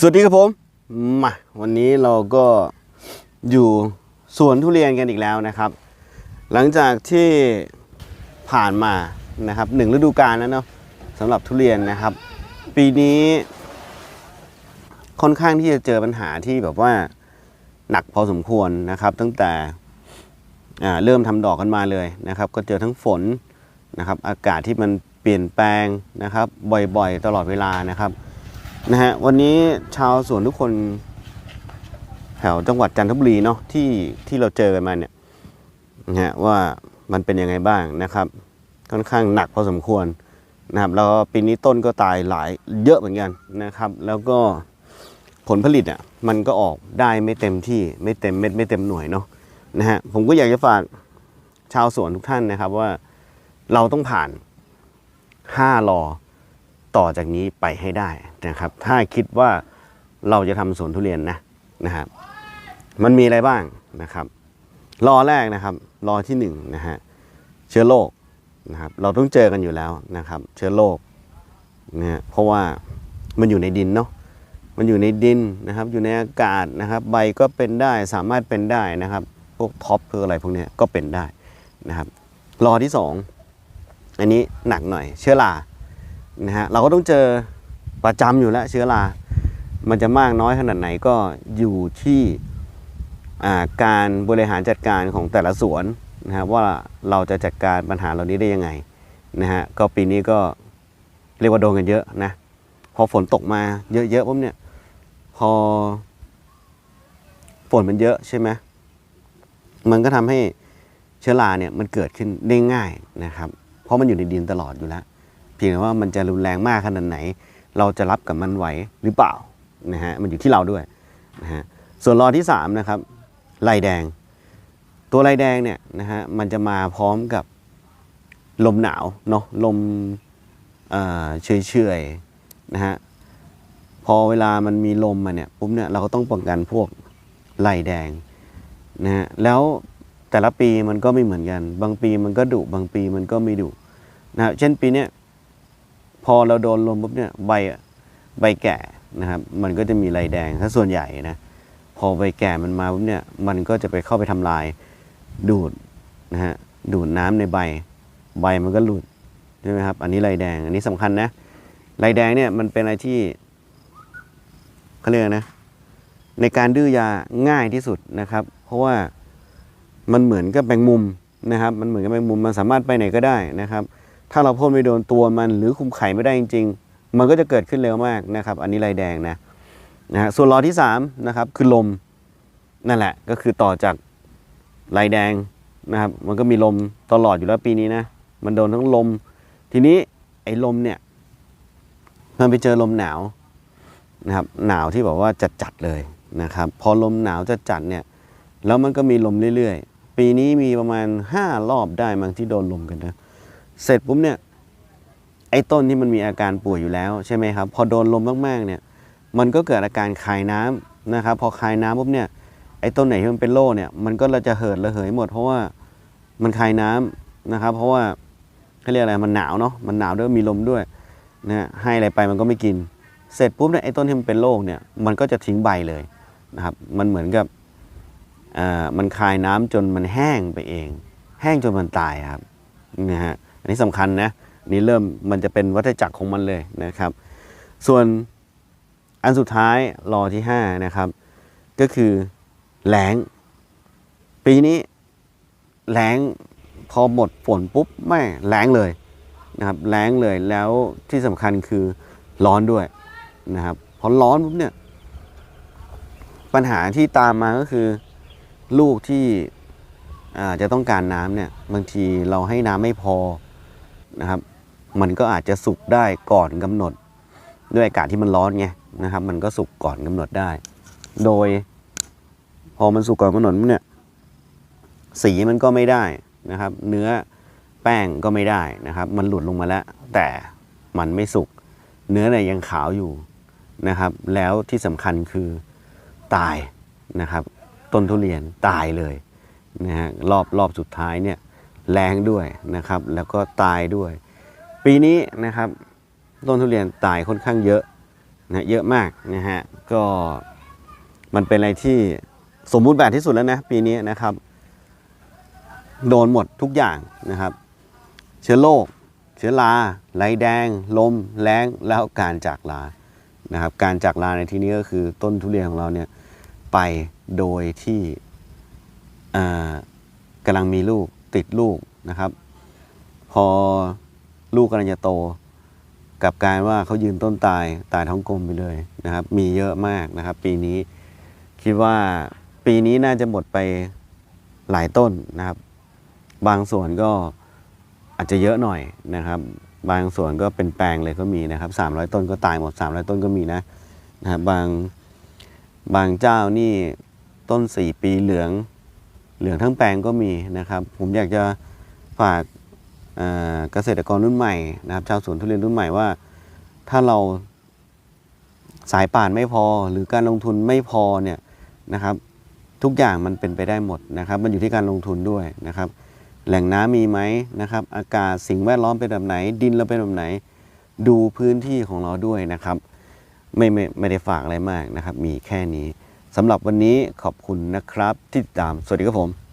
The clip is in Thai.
สวัสดีครับผมมาวันนี้เราก็อยู่สวนทุเรียนกันอีกแล้วนะครับ หลังจากที่ผ่านมานะครับหนึ่งฤดูกาลแล้วเนาะสำหรับทุเรียนนะครับ ปีนี้ค่อนข้างที่จะเจอปัญหาที่แบบว่าหนักพอสมควรนะครับ ตั้งแต่เริ่มทำดอกกันมาเลยนะครับ ก็เจอทั้งฝนนะครับ อากาศที่มันเปลี่ยนแปลงนะครับ บ่อยๆ ตลอดเวลานะครับ นะฮะวันนี้ชาวสวนทุกคนแถวจังหวัดจันทบุรีเนาะที่ที่เราเจอกันมาเนี่ยนะฮะว่ามันเป็นยังไงบ้างนะครับ ค่อนข้างหนักพอสมควรนะครับแล้วปีนี้ต้นก็ตายหลายเยอะเหมือนกันนะครับ แล้วก็ผลผลิตอะมันก็ออกได้ไม่เต็มที่ไม่เต็มเม็ดไม่เต็มหน่วยเนาะนะฮะผมก็อยากจะฝากชาวสวนทุกท่านนะครับว่าเราต้องผ่าน5รอ ต่อจากนี้ไปให้ได้นะครับ ถ้าคิดว่าเราจะทำสวนทุเรียนนะนะครับ มันมีอะไรบ้างนะครับรอแรกนะครับรอที่หนึ่งนะฮะเชื้อโรคนะครับ เราต้องเจอกันอยู่แล้วนะครับ เชื้อโรคเนะฮะเพราะว่ามันอยู่ในดินเนาะมันอยู่ในดินนะครับ อยู่ในอากาศนะครับ ใบก็เป็นได้สามารถเป็นได้นะครับ พวกท็อปคืออะไรพวกนี้ก็เป็นได้นะครับ รอที่สองอันนี้หนักหน่อย เชื้อรา นะฮะเราก็ต้องเจอประจำอยู่แล้วเชื้อรา มันจะมากน้อยขนาดไหนก็อยู่ที่การบริหารจัดการของแต่ละสวนนะครับว่าเราจะจัดการปัญหาเหล่านี้ได้ยังไงนะฮะก็ปีนี้ก็เรียกว่าโดนกันเยอะนะพอฝนตกมาเยอะๆปุ๊บเนี่ยพอฝนมันเยอะใช่ไหมมันก็ทำให้เชื้อราเนี่ยมันเกิดขึ้นได้ง่ายนะครับ เพราะมันอยู่ในดินตลอดอยู่แล้ว เพียงแต่ว่ามันจะรุนแรงมากขนาดไหน เราจะรับกับมันไหวหรือเปล่านะฮะมันอยู่ที่เราด้วยนะฮะส่วนรอที่3นะครับลายแดง ตัวลายแดงเนี่ยนะฮะมันจะมาพร้อมกับลมหนาวเนาะลมเอ่อเฉยนะฮะพอเวลามันมีลมมาเนี่ยปุ๊บเนี่ยเราก็ต้องป้องกันพวกลายแดงนะฮะแล้วแต่ละปีมันก็ไม่เหมือนกัน บางปีมันก็ดุบางปีมันก็ไม่ดุนะฮะเช่นปีเนี้ย อเราโดนลมปุ๊บเนี่ยใบใบแก่นะครับ มันก็จะมีลายแดงถ้าส่วนใหญ่นะพอใบแก่มันมาปุ๊บเนี่ยมันก็จะไปเข้าไปทำลายดูดนะฮะดูดน้ำในใบ ใบมันก็หลุดใช่ไหมครับ อันนี้ลายแดง อันนี้สำคัญนะลายแดงเนี่ยมันเป็นอะไรที่เขาเรียกนะ ในการดื้อยาง่ายที่สุดนะครับ เพราะว่ามันเหมือนกับแมงมุมนะครับ มันเหมือนกับแมงมุมมันสามารถไปไหนก็ได้นะครับ ถ้าเราพ่นไม่โดนตัวมันหรือคุมไข่ไม่ได้จริง ๆ มันก็จะเกิดขึ้นเร็วมากนะครับ อันนี้ลายแดงนะนะฮะส่วนรอที่3นะครับคือลมนั่นแหละก็คือต่อจากลายแดงนะครับ มันก็มีลมตลอดอยู่แล้วปีนี้นะมันโดนทั้งลม ทีนี้ไอ้ลมเนี่ยมันไปเจอลมหนาวนะครับหนาวที่บอกว่าจัดๆเลยนะครับ พอลมหนาวจัดๆเนี่ยแล้วมันก็มีลมเรื่อยๆ ปีนี้มีประมาณ 5 รอบได้มั้งที่โดนลมกันนะ เสร็จปุ๊บเนี่ยไอ้ต้นที่มันมีอาการป่วยอยู่แล้วใช่ไหมครับ พอโดนลมมากๆเนี่ยมันก็เกิดอาการคายน้ำนะครับ พอคายน้ำปุ๊บเนี่ยไอ้ต้นไหนที่มันเป็นโรคเนี่ยมันก็จะเหิดระเหยหมด เพราะว่ามันคายน้ำนะครับ เพราะว่าเขาเรียกอะไรมันหนาวเนาะมันหนาวด้วยมีลมด้วยนะฮะให้อะไรไปมันก็ไม่กิน เสร็จปุ๊บเนี่ยไอ้ต้นที่มันเป็นโรคเนี่ยมันก็จะทิ้งใบเลยนะครับ มันเหมือนกับอ่ามันคายน้ำจนมันแห้งไปเอง แห้งจนมันตายครับนะฮะ นนี้สำคัญนะนี่เริ่มมันจะเป็นวัฏจักรของมันเลยนะครับ ส่วนอันสุดท้ายรอที่5นะครับก็คือแล้ง ปีนี้แล้งพอหมดฝนปุ๊บไม่แล้งเลยนะครับแล้งเลยแล้วที่สำคัญคือร้อนด้วยนะครับพอร้อนปุ๊บเนี่ยปัญหาที่ตามมาก็คือลูกที่จะต้องการน้ำเนี่ยบางทีเราให้น้ำไม่พอ นะครับ มันก็อาจจะสุกได้ก่อนกำหนด ด้วยอากาศที่มันร้อนไงนะครับ มันก็สุกก่อนกำหนดได้ โดย พอมันสุกก่อนกำหนดเนี่ย สีมันก็ไม่ได้นะครับ เนื้อแป้งก็ไม่ได้นะครับ มันหลุดลงมาแล้ว แต่มันไม่สุกเนื้อเนี่ยยังขาวอยู่นะครับ แล้วที่สำคัญคือตายนะครับ ต้นทุเรียนตายเลยนะฮะรอบรอบสุดท้ายเนี่ย แรงด้วยนะครับ แล้วก็ตายด้วย ปีนี้นะครับต้นทุเรียนตายค่อนข้างเยอะนะเยอะมากนะฮะก็มันเป็นอะไรที่สมบูรณ์แบบที่สุดแล้วนะปีนี้นะครับ โดนหมดทุกอย่างนะครับ เชื้อโรคเชื้อราไหลแดง ลม แรงแล้วการจากลานะครับ การจากลาในที่นี้ก็คือต้นทุเรียนของเราเนี่ยไปโดยที่กำลังมีลูก ติดลูกนะครับ พอลูกกำลังจะโตกลับกลารว่าเขายืนต้นตายตายท้องกลมไปเลยนะครับ มีเยอะมากนะครับ ปีนี้คิดว่าปีนี้น่าจะหมดไปหลายต้นนะครับ บางส่วนก็อาจจะเยอะหน่อยนะครับ บางส่วนก็เป็นแปลงเลยก็มีนะครับ 300 ต้นก็ตายหมด 300 ต้นก็มีนะนะครับบางบางเจ้านี่ต้น 4 ปีเหลือง เหลืองทั้งแปลงก็มีนะครับ ผมอยากจะฝากเอ่อเกษตรกรรุ่นใหม่นะครับ ชาวสวนทุเรียนรุ่นใหม่ว่า ถ้าเราสายป่านไม่พอ หรือการลงทุนไม่พอเนี่ยนะครับ ทุกอย่างมันเป็นไปได้หมดนะครับ มันอยู่ที่การลงทุนด้วยนะครับ แหล่งน้ำมีไหมนะครับ อากาศสิ่งแวดล้อมเป็นแบบไหน ดินเราเป็นแบบไหน ดูพื้นที่ของเราด้วยนะครับ ไม่ไม่ไม่ได้ฝากอะไรมากนะครับ มีแค่นี้ สำหรับวันนี้ขอบคุณนะครับที่ติดตาม สวัสดีครับผม